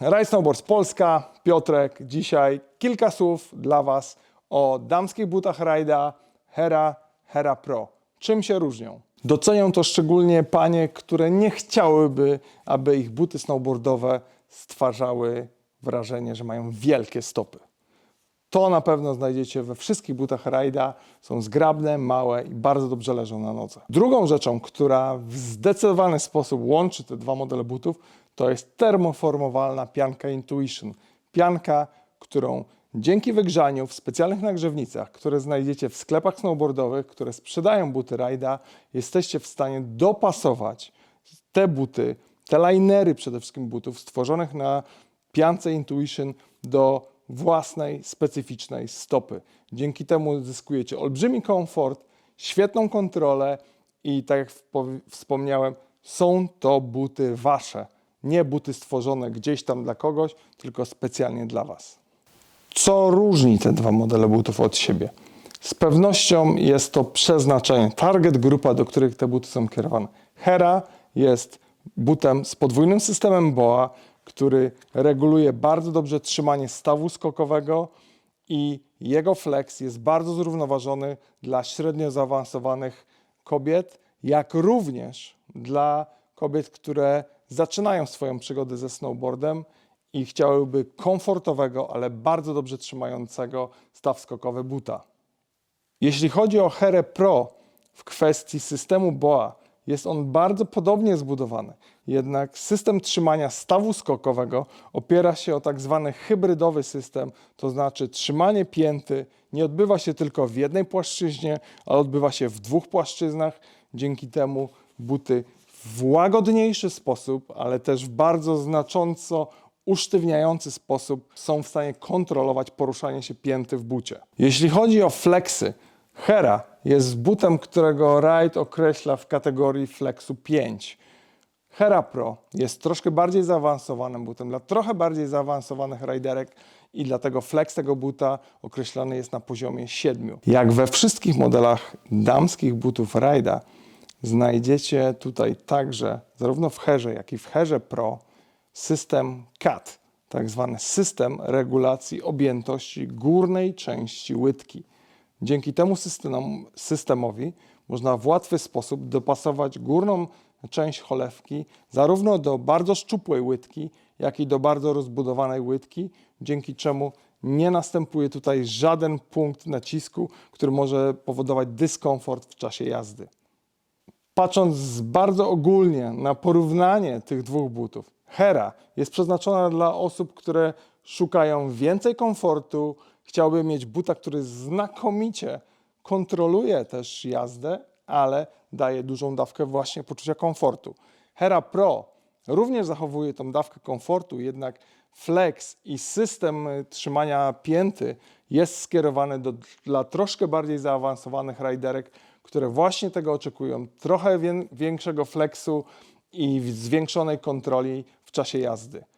Ride Snowboards Polska, Piotrek. Dzisiaj kilka słów dla Was o damskich butach Rajda Hera, Hera Pro. Czym się różnią? Docenią to szczególnie panie, które nie chciałyby, aby ich buty snowboardowe stwarzały wrażenie, że mają wielkie stopy. To na pewno znajdziecie we wszystkich butach Rajda. Są zgrabne, małe i bardzo dobrze leżą na nodze. Drugą rzeczą, która w zdecydowany sposób łączy te dwa modele butów, to jest termoformowalna pianka Intuition. Pianka, którą dzięki wygrzaniu w specjalnych nagrzewnicach, które znajdziecie w sklepach snowboardowych, które sprzedają buty Rajda, jesteście w stanie dopasować te buty, te linery przede wszystkim butów stworzonych na piance Intuition do własnej, specyficznej stopy. Dzięki temu zyskujecie olbrzymi komfort, świetną kontrolę i tak jak wspomniałem, są to buty wasze, nie buty stworzone gdzieś tam dla kogoś, tylko specjalnie dla was. Co różni te dwa modele butów od siebie? Z pewnością jest to przeznaczenie, target grupa, do których te buty są kierowane. Hera jest butem z podwójnym systemem BOA, który reguluje bardzo dobrze trzymanie stawu skokowego i jego flex jest bardzo zrównoważony dla średnio zaawansowanych kobiet, jak również dla kobiet, które zaczynają swoją przygodę ze snowboardem i chciałyby komfortowego, ale bardzo dobrze trzymającego staw skokowy buta. Jeśli chodzi o Here Pro w kwestii systemu BOA, jest on bardzo podobnie zbudowany. Jednak system trzymania stawu skokowego opiera się o tak zwany hybrydowy system, to znaczy trzymanie pięty nie odbywa się tylko w jednej płaszczyźnie, ale odbywa się w dwóch płaszczyznach. Dzięki temu buty w łagodniejszy sposób, ale też w bardzo znacząco usztywniający sposób są w stanie kontrolować poruszanie się pięty w bucie. Jeśli chodzi o flexy, Hera jest butem, którego Ride określa w kategorii flexu 5. Hera Pro jest troszkę bardziej zaawansowanym butem dla trochę bardziej zaawansowanych riderek i dlatego flex tego buta określony jest na poziomie 7. Jak we wszystkich modelach damskich butów Rida znajdziecie tutaj także zarówno w Herze, jak i w Herze Pro system CAT, tak zwany system regulacji objętości górnej części łydki. Dzięki temu systemowi można w łatwy sposób dopasować górną część cholewki zarówno do bardzo szczupłej łydki, jak i do bardzo rozbudowanej łydki, dzięki czemu nie następuje tutaj żaden punkt nacisku, który może powodować dyskomfort w czasie jazdy. Patrząc bardzo ogólnie na porównanie tych dwóch butów, Hera jest przeznaczona dla osób, które szukają więcej komfortu, chciałby mieć buta, który znakomicie kontroluje też jazdę, ale daje dużą dawkę właśnie poczucia komfortu. Hera Pro również zachowuje tą dawkę komfortu, jednak flex i system trzymania pięty jest skierowany do, dla troszkę bardziej zaawansowanych riderek, które właśnie tego oczekują. Trochę wię- większego flexu i zwiększonej kontroli w czasie jazdy.